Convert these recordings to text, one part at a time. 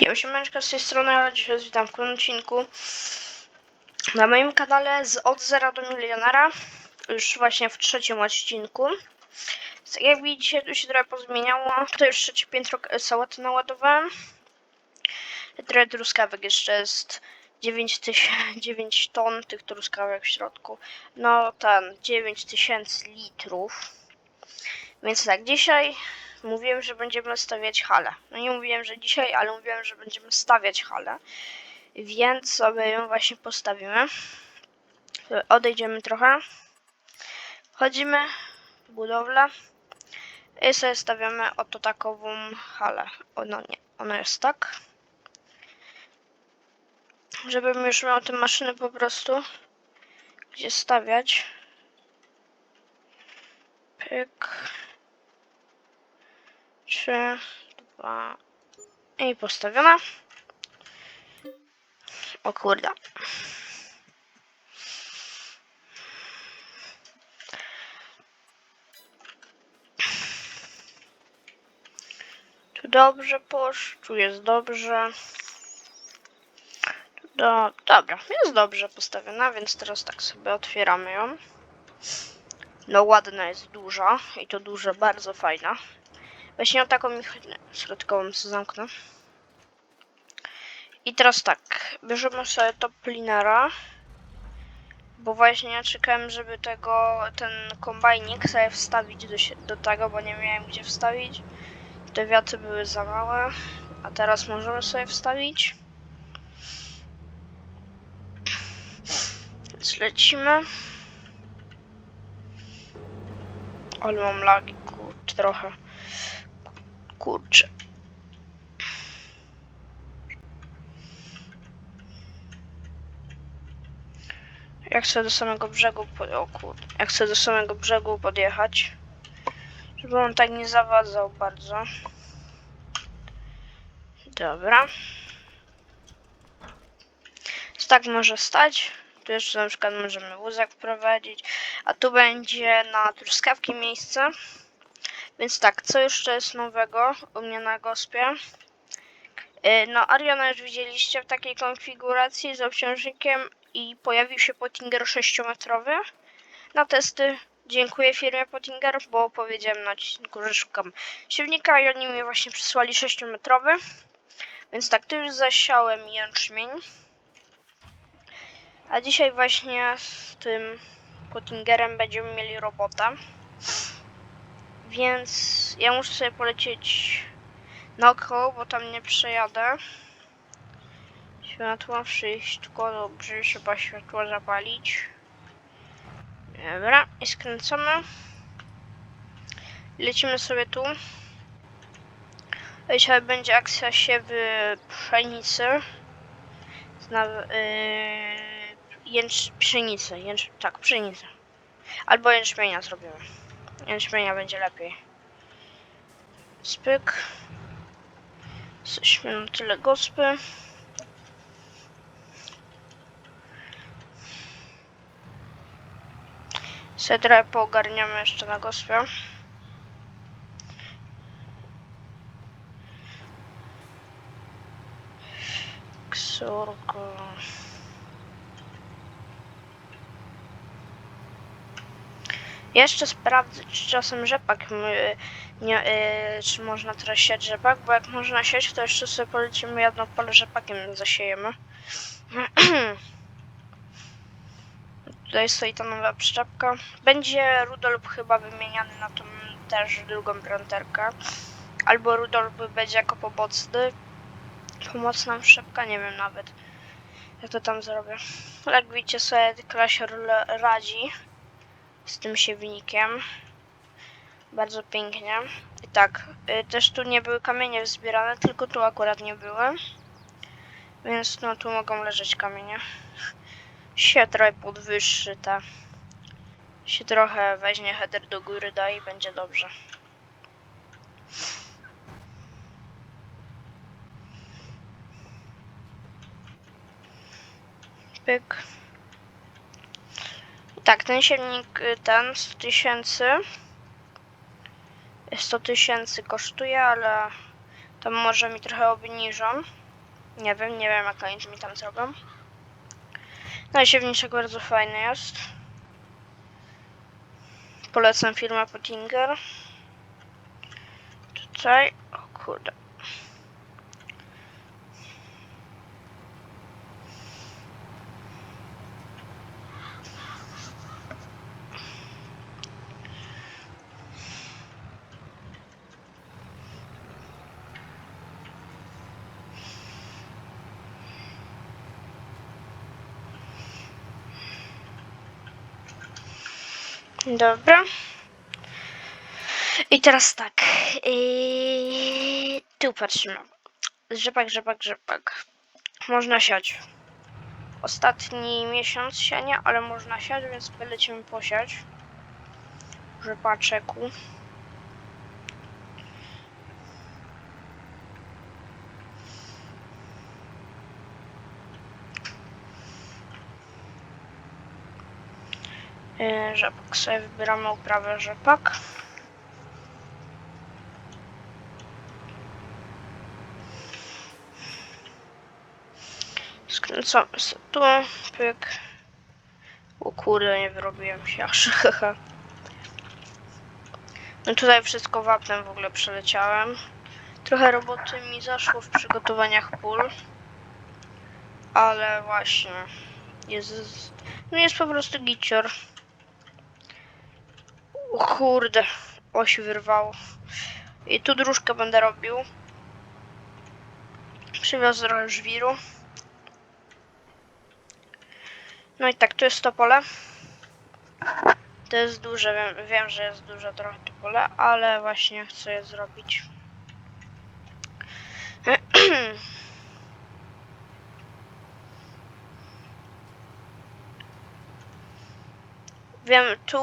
Ja siemaneczko z tej strony, ale dzisiaj witam w kolejnym odcinku na moim kanale z od zera do milionera, już właśnie w trzecim odcinku. Tak jak widzicie, tu się trochę pozmieniało, to już trzecie piętro sałaty naładowałem. Trochę truskawek jeszcze jest 9, tyś 9 ton tych truskawek w środku. No ten, 9000 litrów. Więc tak, dzisiaj mówiłem, że będziemy stawiać halę. No nie mówiłem, że dzisiaj, ale mówiłem, że będziemy stawiać halę. Więc sobie ją właśnie postawimy. Odejdziemy trochę. Wchodzimy w budowlę. I sobie stawiamy oto takową halę. O, no nie, ona jest tak. Żebym już miał te maszyny po prostu gdzie stawiać. Pyk. Trzy, dwa i postawiona. O kurde. Tu dobrze poszło, tu jest dobrze. Do, dobra, jest dobrze postawiona, więc teraz tak sobie otwieramy ją. No ładna jest duża i to duża, bardzo fajna. Właśnie o taką środkową co zamknę. I teraz tak, bierzemy sobie toplinera. Bo właśnie czekałem, żeby tego, ten kombajnik sobie wstawić do, do tego, bo nie miałem gdzie wstawić. Te wiaty były za małe, a teraz możemy sobie wstawić. Więc lecimy. Ale mam lagi, kurczę, trochę. Kurczę. Jak chcę do samego brzegu, po- o kurde, jak chcę do samego brzegu podjechać, żeby on tak nie zawadzał bardzo. Dobra. Więc tak może stać. Tu jeszcze na przykład możemy wózek wprowadzić, a tu będzie na truskawki miejsce. Więc tak, co jeszcze jest nowego u mnie na gospie? Yy, No, Ariana już widzieliście w takiej konfiguracji z obciążnikiem i pojawił się Pottinger 6-metrowy. Na testy dziękuję firmie Pottinger, bo powiedziałem na odcinku, że szukam siewnika i oni mi właśnie przysłali 6-metrowy. Więc tak, tu już zasiałem jęczmień. A dzisiaj właśnie z tym Pottingerem będziemy mieli robotę. Więc ja muszę sobie polecieć naokoło, bo tam nie przejadę. Światło wszystko dobrze, trzeba światło zapalić. Dobra, i skręcamy. Lecimy sobie tu. Dzisiaj będzie akcja siewy pszenicy. Zna, yy, jęcz, pszenicy, jęcz, tak, pszenicy. Albo jęczmienia zrobimy. Jęczmienia będzie lepiej. Spyk. Jesteśmy na tyle gospy. Se trochę poogarniamy jeszcze na gospie. Ksurko. Jeszcze sprawdzę, czy czasem rzepak nie, y, czy można teraz siać rzepak, bo jak można siać, to jeszcze sobie polecimy jedno pole rzepakiem zasiejemy. Tutaj stoi ta nowa przyczepka. Będzie Rudolf chyba wymieniany na tą też drugą pranterkę. Albo Rudolf będzie jako pomocny. Pomocna przyczepka, nie wiem nawet. Jak to tam zrobię. Jak widzicie sobie klasior radzi z tym siewnikiem. Bardzo pięknie. I tak, y, też tu nie były kamienie zbierane, tylko tu akurat nie były. Więc no tu mogą leżeć kamienie. Się trochę podwyższy ta. Się trochę weźmie header do góry da i będzie dobrze. Pyk. Tak, ten silnik, y, ten 100 tysięcy. 100 tysięcy kosztuje, ale tam może mi trochę obniżą. Nie wiem, nie wiem jak oni mi tam zrobią. No i siewniczek bardzo fajny jest. Polecam firmę Pottinger. Tutaj, o kurde. Dobra. I teraz tak. Yy, tu patrzymy. Rzepak, rzepak, rzepak. Można siać. Ostatni miesiąc siania, ale można siać, więc polecimy posiać. Rzepaczeku. Rzepak sobie wybieramy uprawę rzepak. Skręcamy sobie tu, pyk. O kurde, nie wyrobiłem się aż. No tutaj wszystko wapnem w ogóle przeleciałem. Trochę roboty mi zaszło w przygotowaniach pól. Ale właśnie, jest, no jest po prostu gicior. O kurde, oś wyrwało. I tu dróżkę będę robił. Przywiozę trochę żwiru. No i tak, tu jest to pole. To jest duże, wiem, wiem, że jest duże trochę to pole, ale właśnie chcę je zrobić. Wiem, tu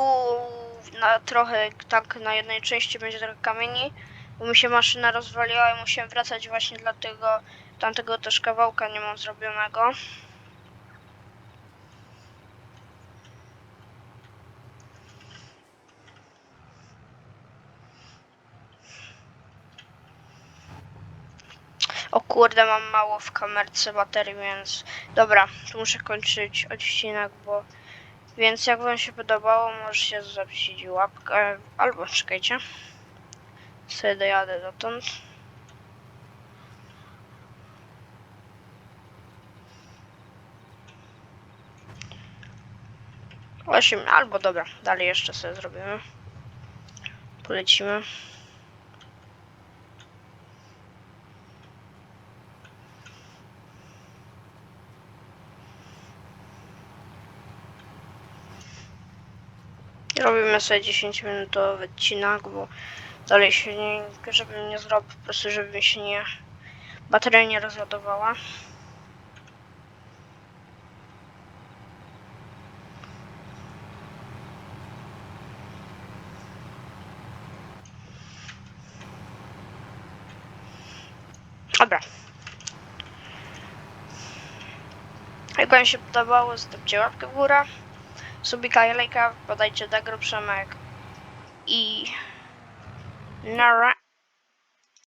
na trochę, tak na jednej części będzie trochę kamieni, bo mi się maszyna rozwaliła i musiałem wracać właśnie dlatego tamtego też kawałka nie mam zrobionego. O kurde, mam mało w kamerce baterii, więc dobra, tu muszę kończyć odcinek, bo więc jak wam się podobało, możecie zostawić łapkę, albo czekajcie, sobie dojadę dotąd. Osiem, albo dobra, dalej jeszcze sobie zrobimy. Polecimy. Robimy sobie 10 minutowy odcinek, bo dalej się nie, żebym nie zrobił, po prostu żeby się nie, bateria nie rozładowała. Dobra. Jak wam się podobało, zostawcie łapkę w górę subika lajka, podajcie Dagro Przemek i Nara.